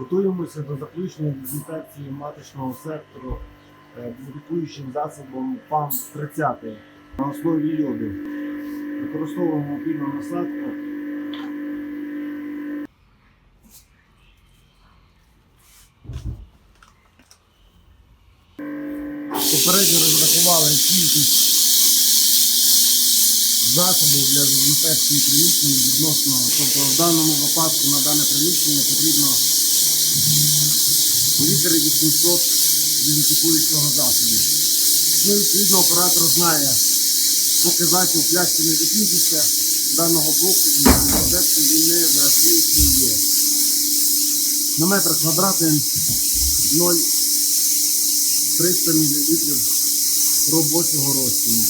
Готуємося до заключної дезінфекції маточного сектору дезінфікуючим засобом ПАМ-30 на основі йоду. Використовуємо пільну насадку. Попередньо розрахували кількість засобів для дезінфекції приміщення відносно. Тобто в даному випадку на дане приміщення потрібно літри 800 дезінфікуючого засобу. Ну, відповідно, оператор знає, поки засіб в пляшці не закінчиться, даного блоку він не заакуючий є. На метр квадратний 0,300 мл робочого розчину.